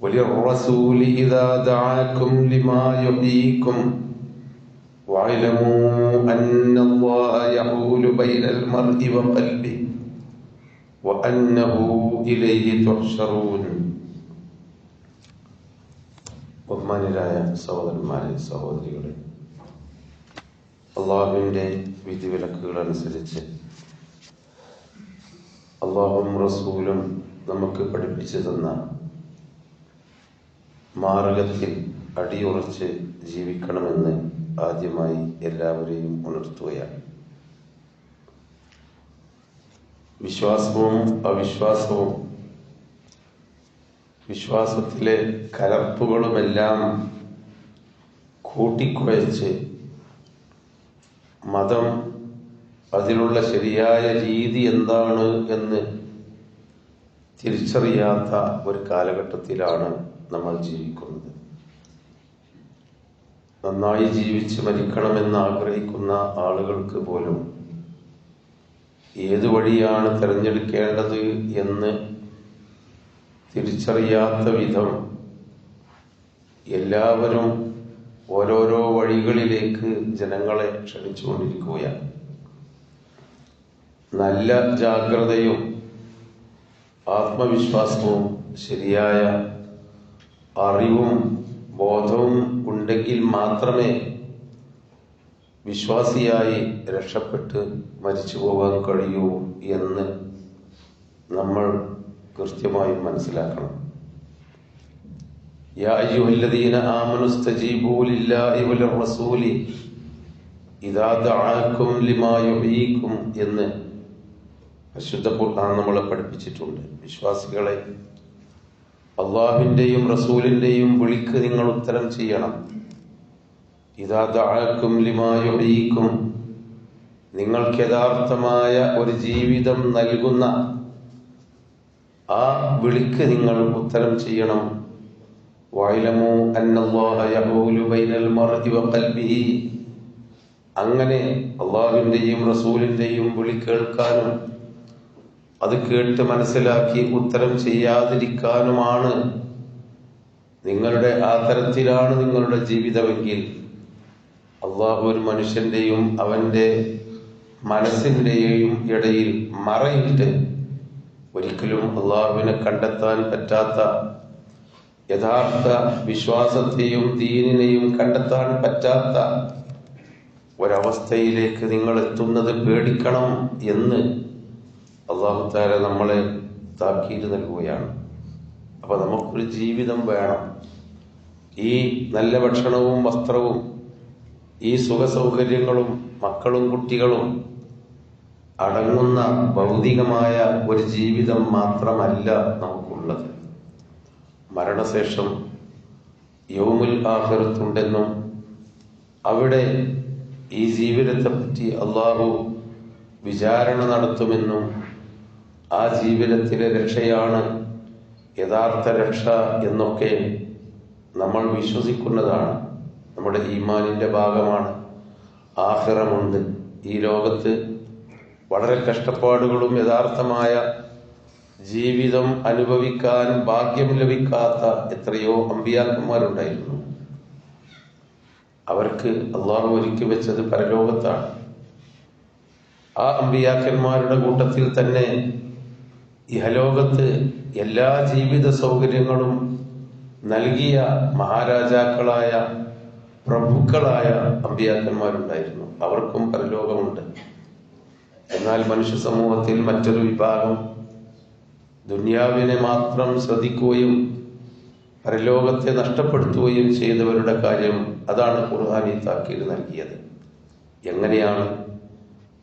وللرسول إذا دعاكم لما يحييكم واعلموا أن الله يحول بين المرء وقلبه وأنه إليه تحشرون ബഹുമാനരായ സഹോദരന്മാരെ സഹോദരികളെ അള്ളാഹുവിൻ്റെ വിധിവിലക്കുകൾ അനുസരിച്ച് അള്ളാഹും റസൂലും നമുക്ക് പഠിപ്പിച്ചു തന്ന മാർഗത്തിൽ അടിയുറച്ച് ജീവിക്കണമെന്ന് ആദ്യമായി എല്ലാവരെയും ഉണർത്തുകയാണ്. വിശ്വാസവും അവിശ്വാസവും വിശ്വാസത്തിലെ കലർപ്പുകളുമെല്ലാം കൂട്ടിക്കുഴച്ച് മതം അതിലുള്ള ശരിയായ രീതി എന്താണ് എന്ന് തിരിച്ചറിയാത്ത ഒരു കാലഘട്ടത്തിലാണ് നമ്മൾ ജീവിക്കുന്നത്. നന്നായി ജീവിച്ച് മരിക്കണമെന്ന് ആഗ്രഹിക്കുന്ന ആളുകൾക്ക് പോലും ഏതു വഴിയാണ് തിരഞ്ഞെടുക്കേണ്ടത് എന്ന് തിരിച്ചറിയാത്ത വിധം എല്ലാവരും ഓരോരോ വഴികളിലേക്ക് ജനങ്ങളെ ക്ഷണിച്ചുകൊണ്ടിരിക്കുകയാണ്. നല്ല ജാഗ്രതയും ആത്മവിശ്വാസവും ശരിയായ അറിവും ബോധവും ഉണ്ടെങ്കിൽ മാത്രമേ വിശ്വാസിയായി രക്ഷപ്പെട്ട് മരിച്ചു പോകാൻ കഴിയൂ എന്ന് നമ്മൾ കൃത്യമായി മനസ്സിലാക്കണം. യാ അയ്യുഹല്ലദീന ആമനു സ്തജീബൂ ലില്ലാഹി വലിർറസൂലി ഇദാ ദഅാക്കും ലിമാ യുഹീക്കും എന്ന് പരിശുദ്ധ ഖുർആൻ നമ്മളെ പഠിപ്പിച്ചിട്ടുണ്ട്. വിശ്വാസികളെ അള്ളാഹുവിന്റെയും റസൂലിന്റെയും വിളിക്ക് നിങ്ങൾ ഉത്തരം ചെയ്യണം. ഇതാ ദഅാക്കും ലിമാ യുഹീക്കും. നിങ്ങൾക്ക് യഥാർത്ഥമായ ഒരു ജീവിതം നൽകുന്ന ആ വിളിക്ക് നിങ്ങൾ ഉത്തരം ചെയ്യണം. വായിലമോ അങ്ങനെ അള്ളാഹുവിന്റെയും റസൂലിന്റെയും വിളി കേൾക്കാനും അത് കേട്ട് മനസ്സിലാക്കി ഉത്തരം ചെയ്യാതിരിക്കാനുമാണ്. നിങ്ങളുടെ ആ തരത്തിലാണ് നിങ്ങളുടെ ജീവിതമെങ്കിൽ. അള്ളാഹു ഒരു മനുഷ്യന്റെയും അവന്റെ മനസ്സിന്റെയും ഇടയിൽ മറയിട്ട് ഒരിക്കലും അള്ളാഹുവിനെ കണ്ടെത്താൻ പറ്റാത്ത യഥാർത്ഥ വിശ്വാസത്തെയും ദീനിനെയും കണ്ടെത്താൻ പറ്റാത്ത ഒരവസ്ഥയിലേക്ക് നിങ്ങൾ എത്തുന്നത് പേടിക്കണം എന്ന് അള്ളാഹു താര നമ്മളെ താക്കീത് നൽകുകയാണ്. അപ്പൊ നമുക്കൊരു ജീവിതം വേണം. ഈ നല്ല ഭക്ഷണവും വസ്ത്രവും ഈ സുഖ സൗകര്യങ്ങളും മക്കളും കുട്ടികളും അടങ്ങുന്ന ഭൗതികമായ ഒരു ജീവിതം മാത്രമല്ല നമുക്കുള്ളത്. മരണശേഷം യൗമുൽ ആഹൃത്തുണ്ടെന്നും അവിടെ ഈ ജീവിതത്തെപ്പറ്റി അള്ളാഹു വിചാരണ നടത്തുമെന്നും ആ ജീവിതത്തിലെ രക്ഷയാണ് യഥാർത്ഥ രക്ഷ എന്നൊക്കെ നമ്മൾ വിശ്വസിക്കുന്നതാണ്. നമ്മുടെ ഈമാനിന്റെ ഭാഗമാണ്. ആഹ്റമുണ്ട്. ഈ ലോകത്ത് വളരെ കഷ്ടപ്പാടുകളും യഥാർത്ഥമായ ജീവിതം അനുഭവിക്കാൻ ഭാഗ്യം ലഭിക്കാത്ത എത്രയോ അമ്പിയാക്കന്മാരുണ്ടായിരുന്നു. അവർക്ക് അള്ളാഹു ഒരുക്കി വെച്ചത് പരലോകത്താണ്. ആ അമ്പിയാക്കന്മാരുടെ കൂട്ടത്തിൽ തന്നെ ഇഹലോകത്ത് എല്ലാ ജീവിത സൗകര്യങ്ങളും നൽകിയ മഹാരാജാക്കളായ പ്രഭുക്കളായ അമ്പിയാക്കന്മാരുണ്ടായിരുന്നു. അവർക്കും പരലോകമുണ്ട്. എന്നാൽ മനുഷ്യ സമൂഹത്തിൽ മറ്റൊരു വിഭാഗം ദുന്യാവിനെ മാത്രം ശ്രദ്ധിക്കുകയും പരലോകത്തെ നഷ്ടപ്പെടുത്തുകയും ചെയ്തവരുടെ കാര്യം അതാണ് ഖുർആാനി താക്കീത് നൽകിയത്. എങ്ങനെയാണ്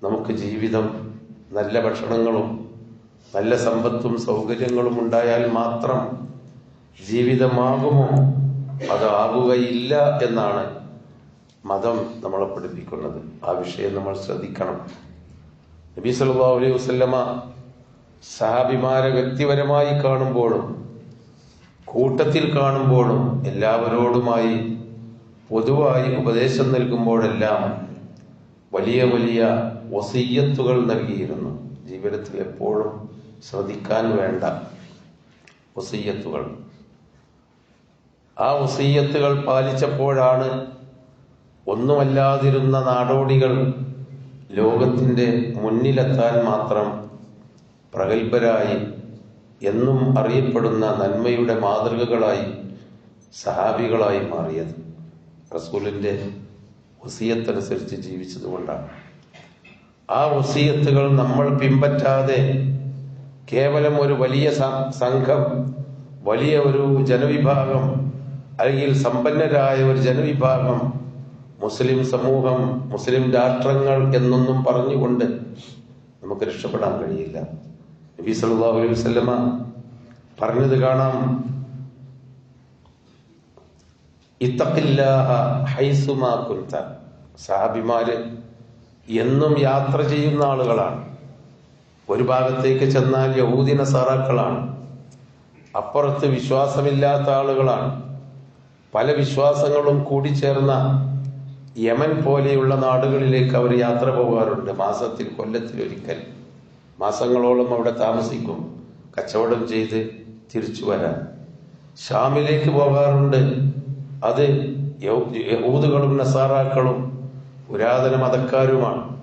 നമുക്ക് ജീവിതം നല്ല ഭക്ഷണങ്ങളും നല്ല സമ്പത്തും സൗകര്യങ്ങളും ഉണ്ടായാൽ മാത്രം ജീവിതമാകുമോ? അതാകുകയില്ല എന്നാണ് മതം നമ്മളെ പഠിപ്പിക്കുന്നത്. ആ വിഷയം നമ്മൾ ശ്രദ്ധിക്കണം. നബി സല്ലല്ലാഹു അലൈഹി വസല്ലമ സഹാബിമാരെ വ്യക്തിപരമായി കാണുമ്പോഴും കൂട്ടത്തിൽ കാണുമ്പോഴും എല്ലാവരോടുമായി പൊതുവായി ഉപദേശം നൽകുമ്പോഴെല്ലാം വലിയ വലിയ ഒസയ്യത്തുകൾ നൽകിയിരുന്നു. ജീവിതത്തിൽ എപ്പോഴും ശ്രദ്ധിക്കാൻ വേണ്ട വസീയത്തുകൾ. ആ വസീയത്തുകൾ പാലിച്ചപ്പോഴാണ് ഒന്നുമല്ലാതിരുന്ന നാടോടികൾ ലോകത്തിന്റെ മുന്നിലെത്താൻ മാത്രം പ്രഗത്ഭരായി എന്നും അറിയപ്പെടുന്ന നന്മയുടെ മാതൃകകളായി സഹാബികളായി മാറിയത്. റസൂലിന്റെ വസീയത്തനുസരിച്ച് ജീവിച്ചതുകൊണ്ടാണ്. ആ വസീയത്തുകൾ നമ്മൾ പിൻപറ്റാതെ കേവലം ഒരു വലിയ സംഘം വലിയ ഒരു ജനവിഭാഗം അല്ലെങ്കിൽ സമ്പന്നരായ ഒരു ജനവിഭാഗം മുസ്ലിം സമൂഹം മുസ്ലിം രാഷ്ട്രങ്ങൾ എന്നൊന്നും പറഞ്ഞുകൊണ്ട് നമുക്ക് രക്ഷപ്പെടാൻ കഴിയില്ല. നബി സല്ലല്ലാഹു അലൈഹി വസല്ലമ പറഞ്ഞത് കാണാം. ഹൈസുമാ കുൻത സഹാബിമാര് എന്നും യാത്ര ചെയ്യുന്ന ആളുകളാണ്. ഒരു ഭാഗത്തേക്ക് ചെന്നാൽ യഹൂദിന സാറാക്കളാണ് അപ്പുറത്ത് വിശ്വാസമില്ലാത്ത ആളുകളാണ്. പല വിശ്വാസങ്ങളും കൂടിച്ചേർന്ന യമൻ പോലെയുള്ള നാടുകളിലേക്ക് അവർ യാത്ര പോകാറുണ്ട്. മാസത്തിൽ കൊല്ലത്തിൽ ഒരിക്കൽ. മാസങ്ങളോളം അവിടെ താമസിക്കും. കച്ചവടം ചെയ്ത് തിരിച്ചു വരാൻ. ഷാമിലേക്ക് പോകാറുണ്ട്. അത് യഹൂ- യഹൂദുകളും നസാറാക്കളും പുരാതന മതക്കാരുമാണ്.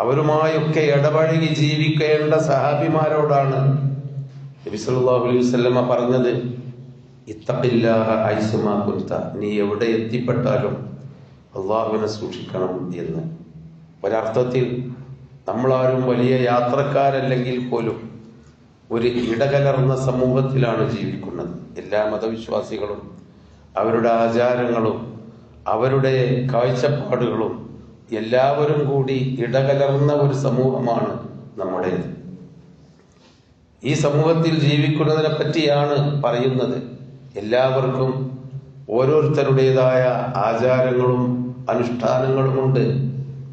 അവരുമായൊക്കെ ഇടപഴകി ജീവിക്കേണ്ട സഹാബിമാരോടാണ് നബി സല്ലല്ലാഹു അലൈഹി പറഞ്ഞത് ഇത്തഖില്ലാഹ ഐസുമാ കുൻത നീ എവിടെ എത്തിപ്പെട്ടാലും അള്ളാഹുവിനെ സൂക്ഷിക്കണം എന്ന്. ഒരർത്ഥത്തിൽ നമ്മളാരും വലിയ യാത്രക്കാരല്ലെങ്കിൽ പോലും ഒരു ഇടകലർന്ന സമൂഹത്തിലാണ് ജീവിക്കുന്നത്. എല്ലാ മതവിശ്വാസികളും അവരുടെ ആചാരങ്ങളും അവരുടെ കാഴ്ചപ്പാടുകളും എല്ലാവരും കൂടി ഇടകലർന്ന ഒരു സമൂഹമാണ് നമ്മുടേത്. ഈ സമൂഹത്തിൽ ജീവിക്കുന്നതിനെ പറ്റിയാണ് പറയുന്നത്. എല്ലാവർക്കും ഓരോരുത്തരുടേതായ ആചാരങ്ങളും അനുഷ്ഠാനങ്ങളുമുണ്ട്.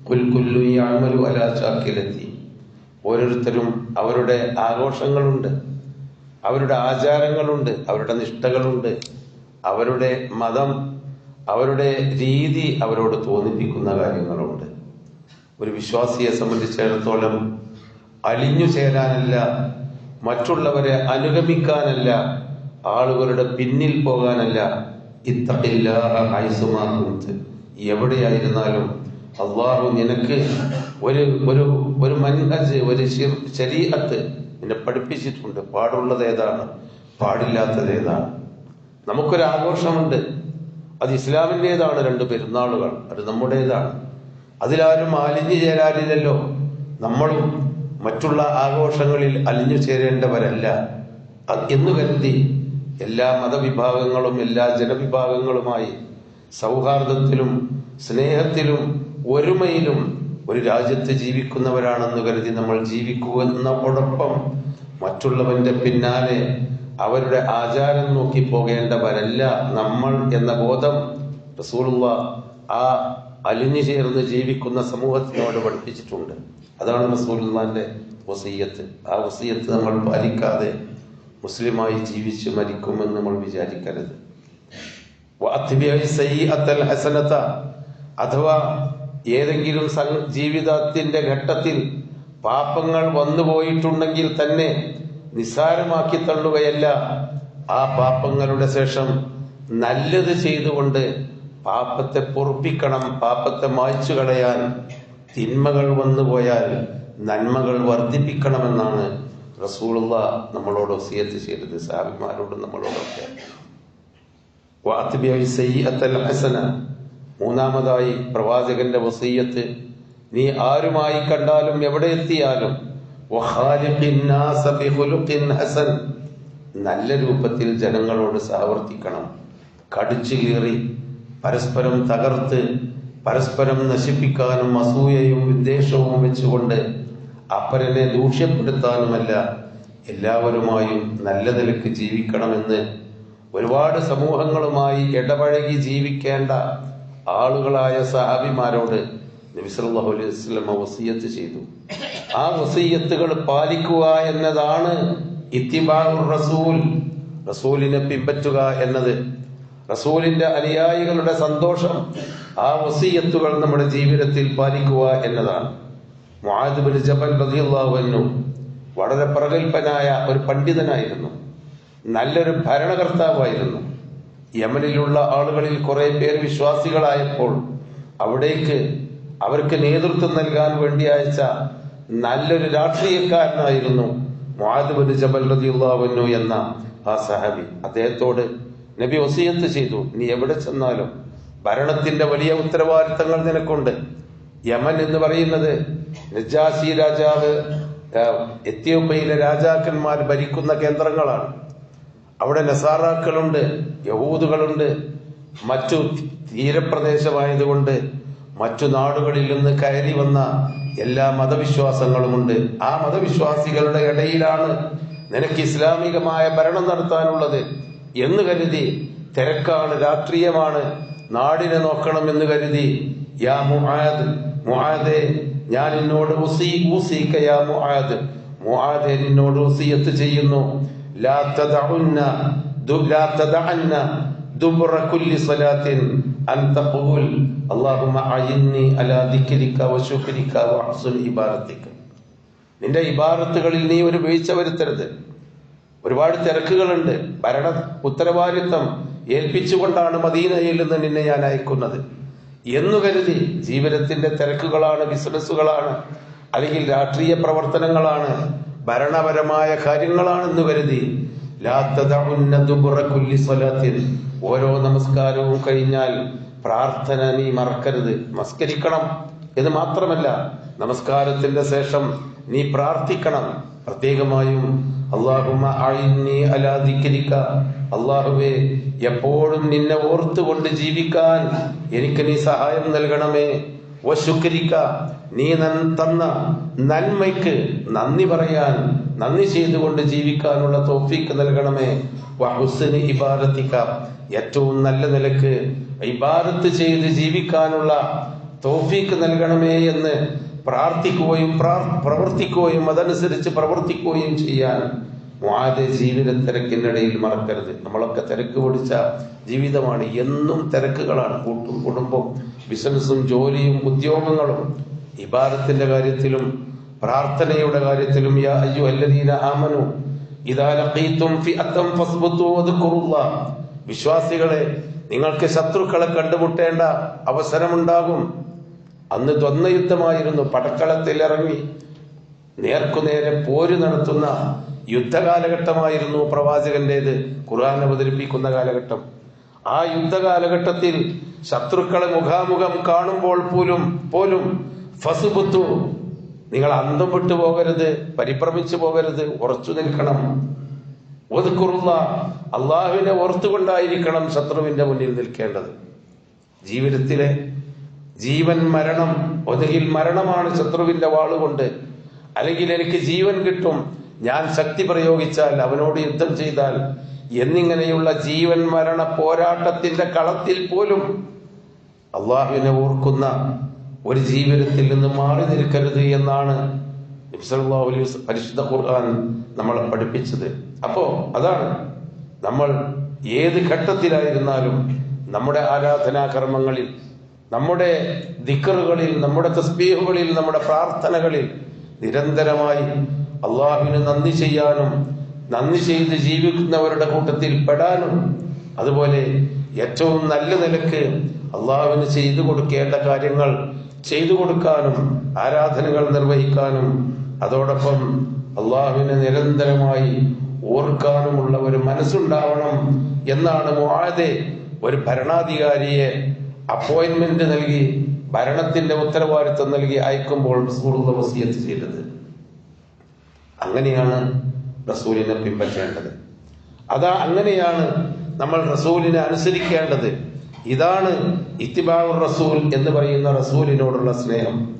കുൽക്കുല്ലു യാമലു അലാചാക്കിലെത്തി ഓരോരുത്തരും അവരുടെ ആഘോഷങ്ങളുണ്ട്. അവരുടെ ആചാരങ്ങളുണ്ട്. അവരുടെ നിഷ്ഠകളുണ്ട്. അവരുടെ മതം അവരുടെ രീതി അവരോട് തോന്നിപ്പിക്കുന്ന കാര്യങ്ങളുണ്ട്. ഒരു വിശ്വാസിയെ സംബന്ധിച്ചിടത്തോളം അലിഞ്ഞു ചേരാനല്ല മറ്റുള്ളവരെ അനുഗമിക്കാനല്ല ആളുകളുടെ പിന്നിൽ പോകാനല്ല കുന്ത് എവിടെയായിരുന്നാലും അള്ളാഹു നിനക്ക് ഒരു ഒരു ഒരു മൻഹജ് ഒരു ശരീരത്ത് നിന്നെ പഠിപ്പിച്ചിട്ടുണ്ട്. പാടുള്ളത് ഏതാണ്? പാടില്ലാത്തത് ഏതാണ്? നമുക്കൊരു ആഘോഷമുണ്ട് അത് ഇസ്ലാമിന്റെതാണ് രണ്ട് പെരുന്നാളുകൾ. അത് നമ്മുടേതാണ്. അതിലാരും അലിഞ്ഞു ചേരാനില്ലല്ലോ നമ്മളും മറ്റുള്ള ആഘോഷങ്ങളിൽ അലിഞ്ഞു ചേരേണ്ടവരല്ല. എന്ന് കരുതി എല്ലാ മതവിഭാഗങ്ങളും എല്ലാ ജനവിഭാഗങ്ങളുമായി സൗഹാർദ്ദത്തിലും സ്നേഹത്തിലും ഒരുമയിലും ഒരു രാജ്യത്ത് ജീവിക്കുന്നവരാണെന്ന് കരുതി നമ്മൾ ജീവിക്കുന്നതോടൊപ്പം മറ്റുള്ളവന്റെ പിന്നാലെ അവരുടെ ആചാരം നോക്കി പോകേണ്ടവരല്ല നമ്മൾ എന്ന ബോധം റസൂലുള്ള ആ അലിഞ്ഞു ചേർന്ന് ജീവിക്കുന്ന സമൂഹത്തിനോട് പഠിപ്പിച്ചിട്ടുണ്ട്. അതാണ് റസൂലുള്ളാന്റെ വസീയത്ത്. ആ വസീയത്ത് നമ്മൾ പാലിക്കാതെ മുസ്ലിമായി ജീവിച്ച് മരിക്കുമെന്ന് നമ്മൾ വിചാരിക്കരുത്. ഹസനത അഥവാ ഏതെങ്കിലും ജീവിതത്തിന്റെ ഘട്ടത്തിൽ പാപങ്ങൾ വന്നുപോയിട്ടുണ്ടെങ്കിൽ തന്നെ നിസ്സാരമാക്കി തള്ളുകയല്ല. ആ പാപങ്ങളുടെ ശേഷം നല്ലത് ചെയ്തുകൊണ്ട് പാപത്തെ പൊറുപ്പിക്കണം പാപത്തെ മായ്ച്ചു കളയാൻ തിന്മകൾ വന്നുപോയാൽ നന്മകൾ വർദ്ധിപ്പിക്കണമെന്നാണ് റസൂലുള്ള നമ്മളോട് വസിയത്ത് ചെയ്തത് സാഹിബിമാരോട് നമ്മളോടൊക്കെ. സയ്യിഅത്തൽ ഹസന മൂന്നാമതായി പ്രവാചകന്റെ വസീയത്ത് നീ ആരുമായി കണ്ടാലും എവിടെ എത്തിയാലും ഹസൻ. നല്ല രൂപത്തിൽ ജനങ്ങളോട് സഹവർത്തിക്കണം. കടിച്ചു കീറി പരസ്പരം തകർത്ത് പരസ്പരം നശിപ്പിക്കാനും അസൂയയും വിദ്വേഷവും വെച്ചുകൊണ്ട് അപ്പരനെ ദൂഷ്യപ്പെടുത്താനുമല്ല എല്ലാവരുമായും നല്ല നിലയ്ക്ക് ജീവിക്കണമെന്ന് ഒരുപാട് സമൂഹങ്ങളുമായി ഇടപഴകി ജീവിക്കേണ്ട ആളുകളായ സഹാബിമാരോട് നബിസല്ലാഹു അലൈഹി വസല്ലമ വസീയത്ത് ചെയ്തു. ആ വസീയത്തുകൾ പാലിക്കുക എന്നതാണ് റസൂൽ. റസൂലിനെ പിൻപറ്റുക എന്നത്. റസൂലിന്റെ അനുയായികളുടെ സന്തോഷം ആ വസീയത്തുകൾ നമ്മുടെ ജീവിതത്തിൽ പാലിക്കുക എന്നതാണ്. മുആദ് ജബൽ വളരെ പ്രഗത്ഭനായ ഒരു പണ്ഡിതനായിരുന്നു. നല്ലൊരു ഭരണകർത്താവായിരുന്നു. യമനിലുള്ള ആളുകളിൽ കുറെ പേർ വിശ്വാസികളായപ്പോൾ അവിടേക്ക് അവർക്ക് നേതൃത്വം നൽകാൻ വേണ്ടി അയച്ച നല്ലൊരു രാഷ്ട്രീയക്കാരനായിരുന്നു മുആദ് ബിൻ ജബൽ എന്ന ആ സഹാബി. അദ്ദേഹത്തോട് നബി ഒസിയത്ത് ചെയ്തു. നീ എവിടെ ചെന്നാലും ഭരണത്തിന്റെ വലിയ ഉത്തരവാദിത്തങ്ങൾ നിനക്കുണ്ട്. യമൻ എന്ന് പറയുന്നത് നജാസി രാജാവ് എത്യോപ്യയിലെ രാജാക്കന്മാർ ഭരിക്കുന്ന കേന്ദ്രങ്ങളാണ്. അവിടെ നസാറാക്കളുണ്ട് യഹൂദുകളുണ്ട് മറ്റു തീരപ്രദേശമായതുകൊണ്ട് മറ്റു നാടുകളിൽ നിന്ന് കയറി വന്ന എല്ലാ മതവിശ്വാസങ്ങളുമുണ്ട്. ആ മതവിശ്വാസികളുടെ ഇടയിലാണ് നിനക്ക് ഇസ്ലാമികമായ ഭരണം നടത്താനുള്ളത് എന്ന് കരുതി തിരക്കാണ് രാഷ്ട്രീയമാണ്. നാടിനെ നോക്കണം എന്ന് കരുതി യാ മുആദ് മുആദേ ഞാൻ ഊസീക യാ മുആദേ. നിന്നോട് ഉസിയത്ത് ചെയ്യുന്നു. ലാ തദഉന്ന ലാ കുല്ലി സ്വലാത്തിൻ നിന്റെ ഇബാറത്തുകളിൽ നീ ഒരു വീഴ്ച വരുത്തരുത്. ഒരുപാട് തിരക്കുകളുണ്ട്. ഭരണ ഉത്തരവാദിത്തം ഏൽപ്പിച്ചുകൊണ്ടാണ് മദീനയിൽ നിന്ന് നിന്നെ ഞാൻ അയക്കുന്നത്. എന്നു കരുതി ജീവിതത്തിന്റെ തിരക്കുകളാണ് ബിസിനസ്സുകളാണ് അല്ലെങ്കിൽ രാഷ്ട്രീയ പ്രവർത്തനങ്ങളാണ് ഭരണപരമായ കാര്യങ്ങളാണെന്ന് കരുതി ഓരോ നമസ്കാരവും കഴിഞ്ഞാൽ പ്രാർത്ഥന നീ മറക്കരുത്. നമസ്കരിക്കണം എന്ന് മാത്രമല്ല നമസ്കാരത്തിന്റെ ശേഷം നീ പ്രാർത്ഥിക്കണം. പ്രത്യേകമായും അള്ളാഹുമ്മ അഇന്നി അലാ ദിക്രിക. അള്ളാഹുവേ എപ്പോഴും നിന്നെ ഓർത്തുകൊണ്ട് ജീവിക്കാൻ എനിക്ക് നീ സഹായം നൽകണമേ. വശുക്കരിക്ക നീ തന്ന നന്മയ്ക്ക് നന്ദി പറയാൻ നന്ദി ചെയ്തുകൊണ്ട് ജീവിക്കാനുള്ള തോഫീക്ക് നൽകണമേ. വഹുസിന് ഇബാരത്തിക്ക ഏറ്റവും നല്ല നിലയ്ക്ക് ഇബാരത്ത് ചെയ്ത് ജീവിക്കാനുള്ള തോഫീക്ക് നൽകണമേ എന്ന് പ്രാർത്ഥിക്കുകയും പ്രവർത്തിക്കുകയും അതനുസരിച്ച് പ്രവർത്തിക്കുകയും ചെയ്യാൻ മുആദ് ജീവിത തിരക്കിനിടയിൽ മറക്കരുത്. നമ്മളൊക്കെ തിരക്ക് പിടിച്ച ജീവിതമാണ്. എന്നും തിരക്കുകളാണ്. കൂട്ടും കുടുംബം ബിസിനസ്സും ജോലിയും ഉദ്യോഗങ്ങളും ഇബാദത്തിന്റെ കാര്യത്തിലും പ്രാർത്ഥനയുടെ കാര്യത്തിലും യാ അയ്യോ അല്ലദീന ആമനു ഇദാ ലഖീതും വിശ്വാസികളെ നിങ്ങൾക്ക് ശത്രുക്കളെ കണ്ടുമുട്ടേണ്ട അവസരമുണ്ടാകും. അന്ന് ദ്വന്ദ്യുദ്ധമായിരുന്നു പടക്കളത്തിൽ പടക്കളത്തിലിറങ്ങി നേർക്കുനേരെ പോര് നടത്തുന്ന യുദ്ധകാലഘട്ടമായിരുന്നു പ്രവാചകന്റേത്. ഖുർആൻ അവതരിപ്പിക്കുന്ന കാലഘട്ടം. ആ യുദ്ധകാലഘട്ടത്തിൽ ശത്രുക്കളെ മുഖാമുഖം കാണുമ്പോൾ പോലും പോലും ഫസുബുത്തു നിങ്ങൾ അന്തം വിട്ടു പോകരുത് പരിഭ്രമിച്ചു പോകരുത് ഉറച്ചു നിൽക്കണം. ഒതുക്കുറുള്ള അള്ളാഹുവിനെ ഓർത്തുകൊണ്ടായിരിക്കണം ശത്രുവിന്റെ മുന്നിൽ നിൽക്കേണ്ടത്. ജീവിതത്തിലെ ജീവൻ മരണം ഒതുകിൽ മരണമാണ് ശത്രുവിന്റെ വാളുകൊണ്ട്. അല്ലെങ്കിൽ എനിക്ക് ജീവൻ കിട്ടും ഞാൻ ശക്തി പ്രയോഗിച്ചാൽ അവനോട് യുദ്ധം ചെയ്താൽ എന്നിങ്ങനെയുള്ള ജീവൻ മരണ പോരാട്ടത്തിന്റെ കളത്തിൽ പോലും അള്ളാഹുവിനെ ഓർക്കുന്ന ഒരു ജീവിതത്തിൽ നിന്ന് മാറി നിൽക്കരുത് എന്നാണ് പരിശുദ്ധ ഖുർആൻ നമ്മളെ പഠിപ്പിച്ചത്. അപ്പോ അതാണ് നമ്മൾ ഏത് ഘട്ടത്തിലായിരുന്നാലും നമ്മുടെ ആരാധനാ കർമ്മങ്ങളിൽ നമ്മുടെ ദിക്കറുകളിൽ നമ്മുടെ തസ്ബീഹുകളിൽ നമ്മുടെ പ്രാർത്ഥനകളിൽ നിരന്തരമായി അള്ളാഹുവിന് നന്ദി ചെയ്യാനും നന്ദി ചെയ്ത് ജീവിക്കുന്നവരുടെ കൂട്ടത്തിൽ പെടാനും അതുപോലെ ഏറ്റവും നല്ല നിലയ്ക്ക് അള്ളാഹുവിന് ചെയ്തു കൊടുക്കേണ്ട കാര്യങ്ങൾ ചെയ്തു കൊടുക്കാനും ആരാധനകൾ നിർവഹിക്കാനും അതോടൊപ്പം അള്ളാഹുവിനെ നിരന്തരമായി ഓർക്കാനുമുള്ള ഒരു മനസ്സുണ്ടാവണം എന്നാണ് മുഹാദെ ഒരു ഭരണാധികാരിയെ അപ്പോയിന്റ്മെന്റ് നൽകി ഭരണത്തിന്റെ ഉത്തരവാദിത്വം നൽകി അയക്കുമ്പോൾ വസിയത്ത് ചെയ്തത്. അങ്ങനെയാണ് റസൂലിനെ പിൻപറ്റേണ്ടത്. അതാ അങ്ങനെയാണ് നമ്മൾ റസൂലിനെ അനുസരിക്കേണ്ടത്. ഇതാണ് ഇത്തിബാഹുർ റസൂൽ എന്ന് പറയുന്ന റസൂലിനോടുള്ള സ്നേഹം.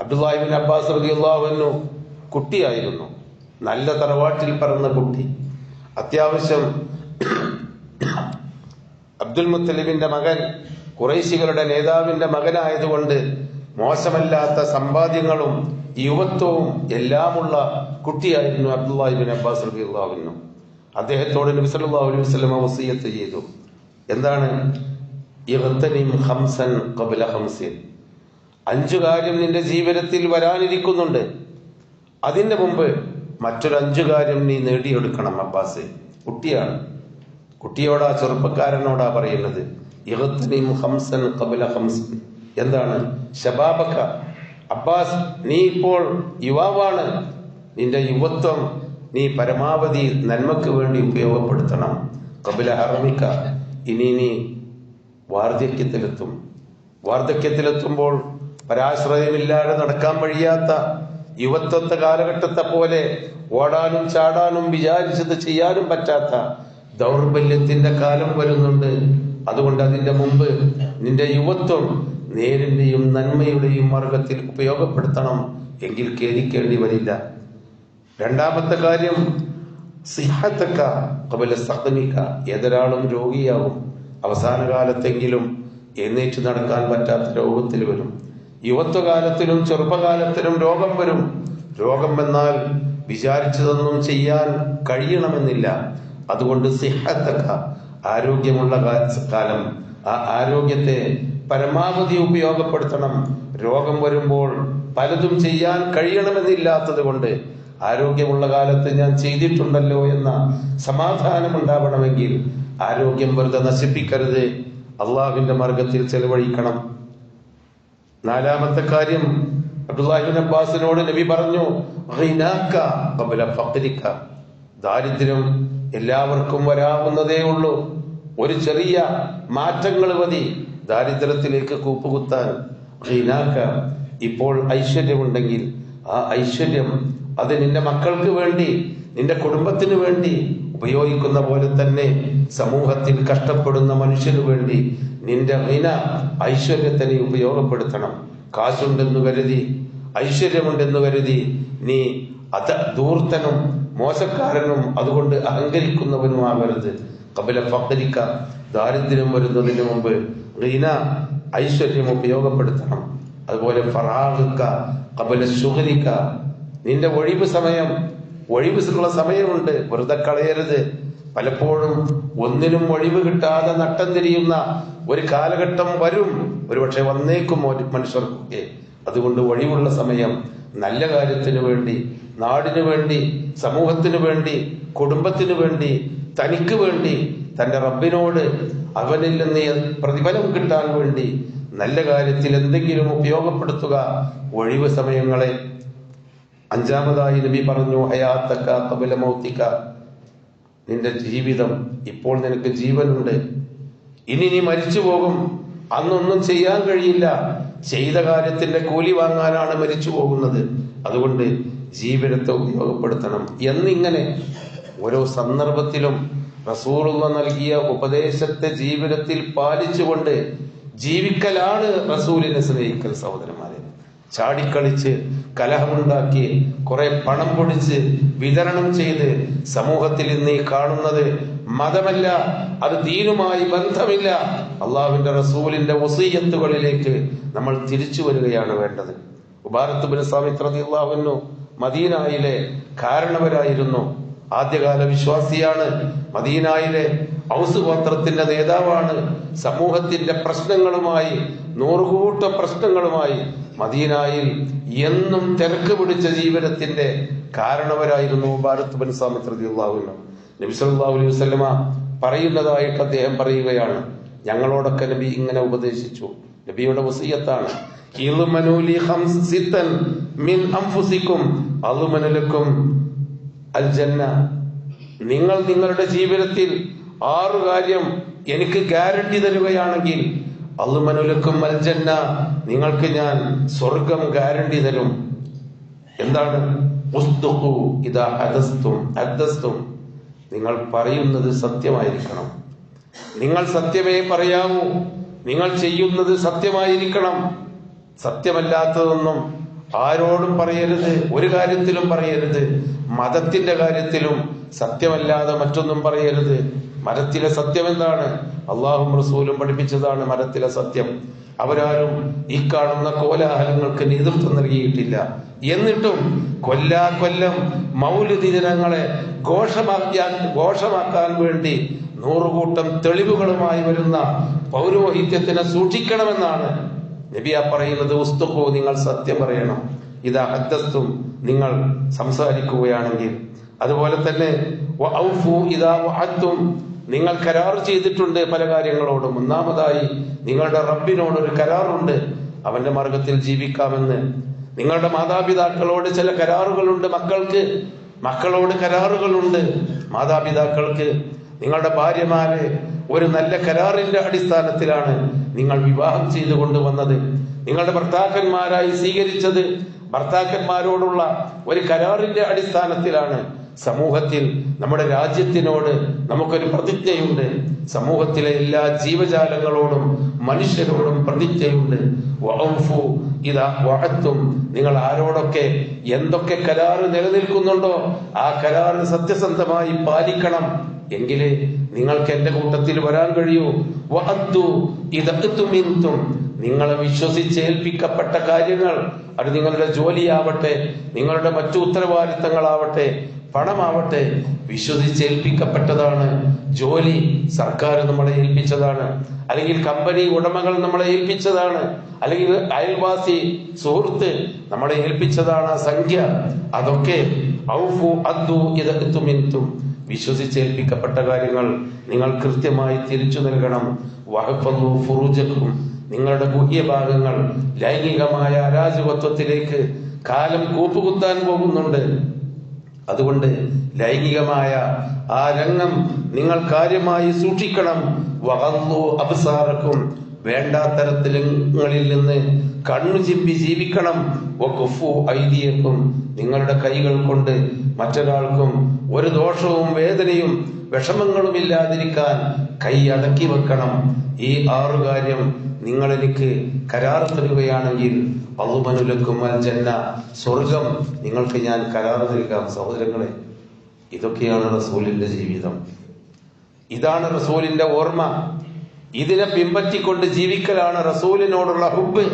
അബ്ദുല്ലാഹിബിൻ അബ്ബാസ് റളിയല്ലാഹു കുട്ടിയായിരുന്നു. നല്ല തറവാട്ടിൽ പറന്ന കുട്ടി. അത്യാവശ്യം അബ്ദുൽ മുത്തലിബിന്റെ മകൻ കുറേശികളുടെ നേതാവിന്റെ മകനായതുകൊണ്ട് മോശമല്ലാത്ത സമ്പാദ്യങ്ങളും യുവത്വവും എല്ലാമുള്ള കുട്ടിയായിരുന്നു അബ്ദുല്ലാഹിബിൻ അബ്ബാസ് റളിയല്ലാഹു അദ്ദേഹത്തോട് നബി സല്ലല്ലാഹു അലൈഹി വസല്ലം വസിയത്ത് ചെയ്തു. എന്താണ്? അഞ്ചു കാര്യം നിന്റെ ജീവിതത്തിൽ വരാനിരിക്കുന്നുണ്ട്. അതിന്റെ മുമ്പ് മറ്റൊരു അഞ്ചു കാര്യം നീ നേടിയെടുക്കണം അബ്ബാസ്. കുട്ടിയാണ്. കുട്ടിയോടാ ചെറുപ്പക്കാരനോടാ പറയുന്നത്. ഖബ്ല ഖംസിൻ എന്താണ്? ശബാബക്ക അബ്ബാസ് നീ ഇപ്പോൾ യുവാവാണ്. നിന്റെ യുവത്വം നീ പരമാവധി നന്മക്ക് വേണ്ടി ഉപയോഗപ്പെടുത്തണം. കപില ഹർമിക്ക. ഇനി നീ വാർദ്ധക്യത്തിലെത്തും. വാർദ്ധക്യത്തിലെത്തുമ്പോൾ പരാശ്രയമില്ലാതെ നടക്കാൻ വഴിയാത്ത യുവത്വത്തെ കാലഘട്ടത്തെ പോലെ ഓടാനും ചാടാനും വിചാരിച്ചത് ചെയ്യാനും പറ്റാത്ത ദൗർബല്യത്തിന്റെ കാലം വരുന്നുണ്ട്. അതുകൊണ്ട് അതിന്റെ മുമ്പ് നിന്റെ യുവത്വം നേരിന്റെയും നന്മയുടെയും മാർഗത്തിൽ ഉപയോഗപ്പെടുത്തണം എങ്കിൽ ഖേദിക്കേണ്ടി വരില്ല. രണ്ടാമത്തെ കാര്യം സിഹത്തക്ക കബല സഹമിക്ക ഏതൊരാളും രോഗിയാവും. അവസാന കാലത്തെങ്കിലും എഴുന്നേറ്റ് നടക്കാൻ പറ്റാത്ത രോഗത്തിൽ വരും. യുവത്വകാലത്തിലും ചെറുപ്പകാലത്തിലും രോഗം വരും. രോഗം എന്നാൽ വിചാരിച്ചതൊന്നും ചെയ്യാൻ കഴിയണമെന്നില്ല. അതുകൊണ്ട് സിഹത്തക്ക ആരോഗ്യമുള്ള കാലം ആ ആരോഗ്യത്തെ പരമാവധി ഉപയോഗപ്പെടുത്തണം. രോഗം വരുമ്പോൾ പലതും ചെയ്യാൻ കഴിയണമെന്നില്ലാത്തത് കൊണ്ട് ആരോഗ്യമുള്ള കാലത്ത് ഞാൻ ചെയ്തിട്ടുണ്ടല്ലോ എന്ന സമാധാനം ഉണ്ടാവണമെങ്കിൽ ആരോഗ്യം വെറുതെ നശിപ്പിക്കരുത്. അള്ളാഹുവിന്റെ മാർഗത്തിൽ ചെലവഴിക്കണം. നാലാമത്തെ കാര്യം അബ്ദുല്ലാഹിബിൻ അബ്ബാസിനോട് നബി പറഞ്ഞു "ഗിനാക ഖബല ദാരിദ്ര്യം എല്ലാവർക്കും വരാവുന്നതേ ഉള്ളൂ. ഒരു ചെറിയ മാറ്റങ്ങൾ മതി. ദാരിദ്ര്യത്തിലേക്ക് കൂപ്പുകുത്താൻ. ഇപ്പോൾ ഐശ്വര്യമുണ്ടെങ്കിൽ ആ ഐശ്വര്യം അത് നിന്റെ മക്കൾക്ക് വേണ്ടി നിന്റെ കുടുംബത്തിന് വേണ്ടി ഉപയോഗിക്കുന്ന പോലെ തന്നെ സമൂഹത്തിൽ കഷ്ടപ്പെടുന്ന മനുഷ്യന് വേണ്ടി നിന്റെ വിന ഐശ്വര്യത്തെ ഉപയോഗപ്പെടുത്തണം. കാശുണ്ടെന്ന് കരുതി ഐശ്വര്യമുണ്ടെന്ന് കരുതി നീ അത ദൂർത്തനും മോശക്കാരനും അതുകൊണ്ട് അഹങ്കരിക്കുന്നവനുമാകരുത്. കപില ഫക്കരിക്ക ദാരിദ്ര്യം വരുന്നതിന് മുമ്പ് റീന ഐശ്വര്യം ഉപയോഗപ്പെടുത്തണം. അതുപോലെ ഫറാഹിക്ക കപില ശുഹരിക്ക നിന്റെ ഒഴിവ് സമയം ഒഴിവുള്ള സമയമുണ്ട്. വെറുതെ കളയരുത്. പലപ്പോഴും ഒന്നിനും ഒഴിവ് കിട്ടാതെ നട്ടം തിരിയുന്ന ഒരു കാലഘട്ടം വരും. ഒരുപക്ഷെ വന്നേക്കും മനുഷ്യർക്കൊക്കെ. അതുകൊണ്ട് ഒഴിവുള്ള സമയം നല്ല കാര്യത്തിന് വേണ്ടി നാടിനു വേണ്ടി സമൂഹത്തിനു വേണ്ടി കുടുംബത്തിനു വേണ്ടി തനിക്ക് വേണ്ടി തന്റെ റബ്ബിനോട് അവനിൽ നിന്ന് പ്രതിഫലം കിട്ടാൻ വേണ്ടി നല്ല കാര്യത്തിൽ എന്തെങ്കിലും ഉപയോഗപ്പെടുത്തുക. ഒഴിവ് സമയങ്ങളെ അഞ്ചാമതായി നബി പറഞ്ഞു അയാത്തക്ക കബല മൗത്തിക്ക നിന്റെ ജീവിതം ഇപ്പോൾ നിനക്ക് ജീവനുണ്ട്. ഇനി നീ മരിച്ചു പോകും. അന്നൊന്നും ചെയ്യാൻ കഴിയില്ല. ചെയ്ത കാര്യത്തിന്റെ കൂലി വാങ്ങാനാണ് മരിച്ചു പോകുന്നത്. അതുകൊണ്ട് ജീവിതത്തെ ഉപയോഗപ്പെടുത്തണം. എന്നിങ്ങനെ ഓരോ സന്ദർഭത്തിലും റസൂർ നൽകിയ ഉപദേശത്തെ ജീവിതത്തിൽ പാലിച്ചുകൊണ്ട് ജീവിക്കലാണ് റസൂലിനെ സ്നേഹിക്കൽ സഹോദരന്മാരെ. ചാടിക്കളിച്ച് കലഹമുണ്ടാക്കി കുറെ പണം പൊടിച്ച് വിതരണം ചെയ്ത് സമൂഹത്തിൽ ഇന്ന് ഈ കാണുന്നത് മതമല്ല അത് ദീനുമായി ബന്ധമില്ല. അള്ളാഹുവിന്റെ റസൂലിന്റെ വസീയത്തുകളിലേക്ക് നമ്മൾ തിരിച്ചു വരികയാണ് വേണ്ടത്. ഉബാരത്ത് റളിയല്ലാഹു മദീനായിലെ കാരണവരായിരുന്നു. ആദ്യകാല വിശ്വാസിയാണ് മദീനായിലെ ഔസ് ഗോത്രത്തിന്റെ നേതാവാണ്. സമൂഹത്തിന്റെ പ്രശ്നങ്ങളുമായി നൂറുകൂട്ട പ്രശ്നങ്ങളുമായി മദീനായിൽ എന്നും തിരക്ക് പിടിച്ച ജീവിതത്തിന്റെ കാരണവരായിരുന്നു ഭാരത് ബൻ സാമിത് സല്ലല്ലാഹു അലൈഹി വസല്ലമ പറയുന്നതായിട്ട് അദ്ദേഹം പറയുകയാണ്. ഞങ്ങളോടൊക്കെ നബി ഇങ്ങനെ ഉപദേശിച്ചു. നബിയുടെ വസീയത്താണ്. നിങ്ങൾ നിങ്ങളുടെ ജീവിതത്തിൽ ആറു കാര്യം എനിക്ക് ഗ്യാരണ്ടി തരുകയാണെങ്കിൽ അള്ളുമനുലക്കും മൽജന്ന നിങ്ങൾക്ക് ഞാൻ സ്വർഗം ഗ്യാരണ്ടി തരും. എന്താണ്? ഹദസ്തും നിങ്ങൾ പറയുന്നത് സത്യമായിരിക്കണം. നിങ്ങൾ സത്യമേ പറയാമോ നിങ്ങൾ ചെയ്യുന്നത് സത്യമായിരിക്കണം. സത്യമല്ലാത്തതൊന്നും ആരോടും പറയരുത് ഒരു കാര്യത്തിലും പറയരുത്. മതത്തിന്റെ കാര്യത്തിലും സത്യമല്ലാതെ മറ്റൊന്നും പറയരുത്. മരത്തിലെ സത്യം എന്താണ്? അള്ളാഹും റസൂലും പഠിപ്പിച്ചതാണ് മരത്തിലെ സത്യം. അവരാരും ഈ കാണുന്ന കോലാഹലങ്ങൾക്ക് നേതൃത്വം നൽകിയിട്ടില്ല. എന്നിട്ടും കൊല്ലാ കൊല്ലം മൗലിക ദിനങ്ങളെ ഘോഷമാക്കിയാൽ ഘോഷമാക്കാൻ വേണ്ടി നൂറുകൂട്ടം തെളിവുകളുമായി വരുന്ന പൗരോഹിത്യത്തിനെ സൂക്ഷിക്കണമെന്നാണ് നബിയ പറയുന്നത്. ഉസ്തുക്കോ നിങ്ങൾ സത്യം പറയണം. ഇതാ ഹദ്ദസ്തും നിങ്ങൾ സംസാരിക്കുകയാണെങ്കിൽ. അതുപോലെ തന്നെ ഇതാ നിങ്ങൾ കരാർ ചെയ്തിട്ടുണ്ട് പല കാര്യങ്ങളോടും. ഒന്നാമതായി നിങ്ങളുടെ റബ്ബിനോട് ഒരു കരാറുണ്ട്. അവന്റെ മാർഗത്തിൽ ജീവിക്കാമെന്ന്. നിങ്ങളുടെ മാതാപിതാക്കളോട് ചില കരാറുകളുണ്ട് മക്കൾക്ക്. മക്കളോട് കരാറുകളുണ്ട് മാതാപിതാക്കൾക്ക്. നിങ്ങളുടെ ഭാര്യമാരെ ഒരു നല്ല കരാറിന്റെ അടിസ്ഥാനത്തിലാണ് നിങ്ങൾ വിവാഹം ചെയ്തു കൊണ്ടുവന്നത്. നിങ്ങളുടെ ഭർത്താക്കന്മാരായി സ്വീകരിച്ചത് ഭർത്താക്കന്മാരോടുള്ള ഒരു കരാറിന്റെ അടിസ്ഥാനത്തിലാണ്. സമൂഹത്തിൽ നമ്മുടെ രാജ്യത്തിനോട് നമുക്കൊരു പ്രതിജ്ഞയുണ്ട്. സമൂഹത്തിലെ എല്ലാ ജീവജാലങ്ങളോടും മനുഷ്യരോടും പ്രതിജ്ഞയുണ്ട്. ഇതാ വഅത്തും നിങ്ങൾ ആരോടൊക്കെ എന്തൊക്കെ കരാറ് നിലനിൽക്കുന്നുണ്ടോ ആ കരാറ് സത്യസന്ധമായി പാലിക്കണം. എങ്കിലേ നിങ്ങൾക്ക് എന്റെ കൂട്ടത്തിൽ വരാൻ കഴിയൂ. വഅദ്ദു ഇദഅ്തുമിൻതും നിങ്ങളെ വിശ്വസിച്ച് ഏൽപ്പിക്കപ്പെട്ട കാര്യങ്ങൾ അത് നിങ്ങളുടെ ജോലിയാവട്ടെ നിങ്ങളുടെ മറ്റു ഉത്തരവാദിത്തങ്ങളാവട്ടെ പണമാവട്ടെ വിശ്വസിച്ചേൽപ്പിക്കപ്പെട്ടതാണ് ജോലി സർക്കാർ നമ്മളെ ഏൽപ്പിച്ചതാണ്. അല്ലെങ്കിൽ കമ്പനി ഉടമകൾ നമ്മളെ ഏൽപ്പിച്ചതാണ്. അല്ലെങ്കിൽ അയൽവാസി സുഹൃത്ത് നമ്മളെ ഏൽപ്പിച്ചതാണ്. സംഖ്യ അതൊക്കെ വിശ്വസിച്ചേൽപ്പിക്കപ്പെട്ട കാര്യങ്ങൾ നിങ്ങൾ കൃത്യമായി തിരിച്ചു നൽകണം. വഹഫു ഫുറൂജക്കും. നിങ്ങളുടെ ഗുഹ്യഭാഗങ്ങൾ ലൈംഗികമായ അരാജകത്വത്തിലേക്ക് കാലം കൂപ്പുകുത്താൻ പോകുന്നുണ്ട്. അതുകൊണ്ട് ലൈംഗികമായ ആ രംഗം നിങ്ങൾ കാര്യമായി സൂക്ഷിക്കണം. വകന്നു വേണ്ടാത്തരത്തിലങ്ങളിൽ നിന്ന് കണ്ണു ചിമ്പി ജീവിക്കണം. വഖുഫു ഐദിയക്കും നിങ്ങളുടെ കൈകൾ കൊണ്ട് മറ്റൊരാൾക്കും ഒരു ദോഷവും വേദനയും വിഷമങ്ങളും ഇല്ലാതിരിക്കാൻ കൈ അടക്കി വെക്കണം. ഈ ആറു കാര്യം നിങ്ങൾ എനിക്ക് കരാർ തരികയാണെങ്കിൽ അളുമനുലക്കും ജന്ന സ്വർഗം നിങ്ങൾക്ക് ഞാൻ കരാർ നൽകാം സഹോദരങ്ങളെ ഇതൊക്കെയാണ് റസൂലിന്റെ ജീവിതം. ഇതാണ് റസൂലിന്റെ ഓർമ്മ. ഇതിനെ പിമ്പറ്റിക്കൊണ്ട് ജീവിക്കലാണ് റസൂലിനോടുള്ള ഹുബ്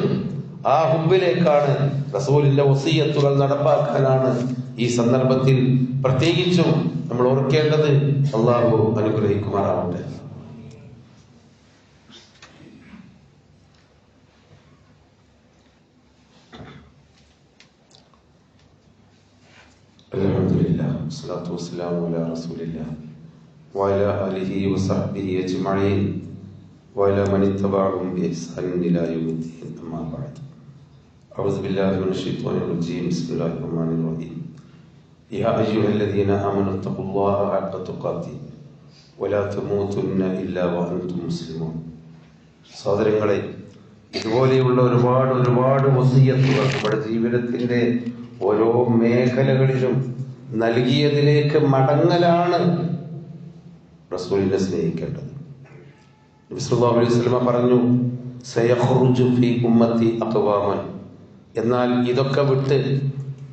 ആ ഹുബിലേക്കാണ് റസൂലിന്റെ വസീയത്തുകൾ നടപ്പാക്കാനാണ് ഈ സന്ദർഭത്തിൽ പ്രത്യേകിച്ചും നമ്മൾ ഓർക്കേണ്ടത്. അള്ളാഹു അനുഗ്രഹിക്കുമാറാവട്ടെ. അലഹമുല്ലാത്തു വസ്സലാത്തു വസ്സലാമു അലാ റസൂലില്ലാ വഅലാ ആലിഹി വസഹ്ബിഹി അജ്മഈൻ. وعلى من اتبعهم بإحسان إلى يوم الدين أما بعد أعوذ بالله من الشيطان الرجيم بسم الله الرحمن الرحيم يا أيها الذين آمنوا اتقوا الله حق تقاته ولا تموتن إلا وأنتم مسلمون സഹോദരങ്ങളെ ഇതുപോലെയുള്ള ഒരുപാട് ഒരുപാട് വസീയത്തുകൾ നമ്മുടെ ജീവിതത്തിന്റെ ഓരോ മേഖലകളിലും നൽകിയതിലേക്ക് മടങ്ങലാണ് റസൂലിനെ സ്നേഹിക്കേണ്ടത് നബി സല്ലല്ലാഹു പറഞ്ഞു സയഖ്റുജു ഫീ ഉമ്മത്തി എന്നാൽ ഇതൊക്കെ വിട്ട്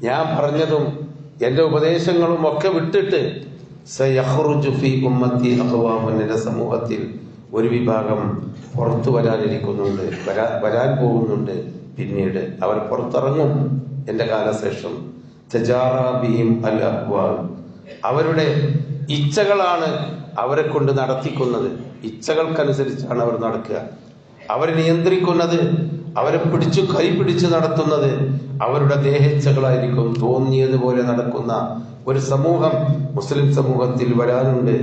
ഞാൻ പറഞ്ഞതും എന്റെ ഉപദേശങ്ങളും ഒക്കെ വിട്ടിട്ട് സയഖ്റുജു ഫീ ഉമ്മത്തി അഖ്വാമൻ എന്റെ സമൂഹത്തിൽ ഒരു വിഭാഗം പുറത്തു വരാനിരിക്കുന്നുണ്ട്. വരാ വരാൻ പോകുന്നുണ്ട്. പിന്നീട് അവർ പുറത്തിറങ്ങും. എന്റെ കാലശേഷം അൽ അവരുടെ ഇച്ഛകളാണ് അവരെ കൊണ്ട് നടത്തിക്കുന്നത് ഇച്ഛകൾക്കനുസരിച്ചാണ് അവർ നടക്കുക. അവരെ നിയന്ത്രിക്കുന്നത് അവരെ പിടിച്ചു കൈ പിടിച്ച് നടത്തുന്നത് അവരുടെ ദേഹേച്ഛകളായിരിക്കും. തോന്നിയതുപോലെ നടക്കുന്ന ഒരു സമൂഹം മുസ്ലിം സമൂഹത്തിൽ വരാനുണ്ട്.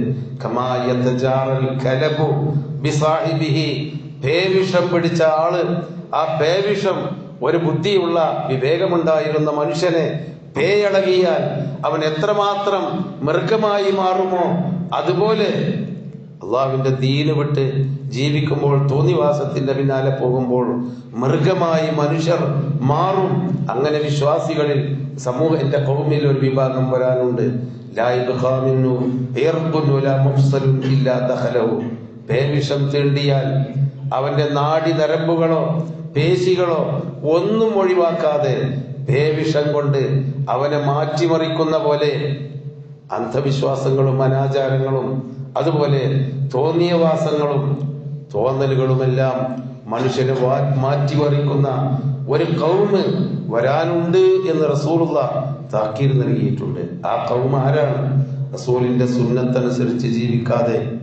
പേവിഷം പിടിച്ച ആൾ ആ പേവിഷം ഒരു ബുദ്ധിയുള്ള വിവേകമുണ്ടായിരുന്ന മനുഷ്യനെ പേയടകിയാൽ അവൻ എത്രമാത്രം മൃഗമായി മാറുമോ അതുപോലെ അള്ളാഹുവിന്റെ ദീന് വിട്ട് ജീവിക്കുമ്പോൾ തോന്നിവാസത്തിന്റെ പിന്നാലെ പോകുമ്പോൾ മൃഗമായി മനുഷ്യർ മാറും അങ്ങനെ വിശ്വാസികളിൽ സമൂഹ എന്റെ കൗമിൽ ഒരു വിഭാഗം വരാനുണ്ട്. പേവിഷം തീണ്ടിയാൽ അവന്റെ നാടി നരമ്പുകളോ പേശികളോ ഒന്നും ഒഴിവാക്കാതെ പേവിഷം കൊണ്ട് അവനെ മാറ്റിമറിക്കുന്ന പോലെ അന്ധവിശ്വാസങ്ങളും അനാചാരങ്ങളും അതുപോലെ തോന്നിയവാസങ്ങളും തോന്നലുകളുമെല്ലാം മനുഷ്യനെ മാറ്റിമറിക്കുന്ന ഒരു കൗമ് വരാനുണ്ട് എന്ന് റസൂലുള്ള താക്കീർ നൽകിയിട്ടുണ്ട്. ആ കൗമ ആരാണ്? റസൂലിന്റെ സുന്നത്തനുസരിച്ച് ജീവിക്കാതെ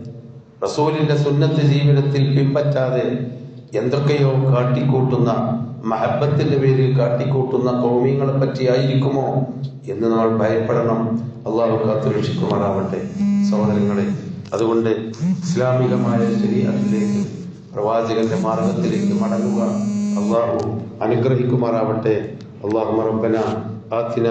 റസൂലിന്റെ സുന്നത്ത് ജീവിതത്തിൽ പിൻപറ്റാതെ എന്തൊക്കെയോ കാട്ടിക്കൂട്ടുന്ന മഹബത്തിന്റെ പേരിൽ കാട്ടിക്കൂട്ടുന്ന കൗമിയങ്ങളെ പറ്റിയായിരിക്കുമോ എന്ന് നമ്മൾ ഭയപ്പെടണം. അള്ളാഹു കാത്തുരക്ഷിക്കുമാറാവട്ടെ. സഹോദരങ്ങളെ അതുകൊണ്ട് ഇസ്ലാമികമായ ശരീരത്തിലേക്ക് പ്രവാചകന്റെ മാർഗത്തിലേക്ക് മടങ്ങുക അള്ളാഹു അനുഗ്രഹിക്കുമാറാവട്ടെ. അള്ളാഹു മറബന ആത്തിന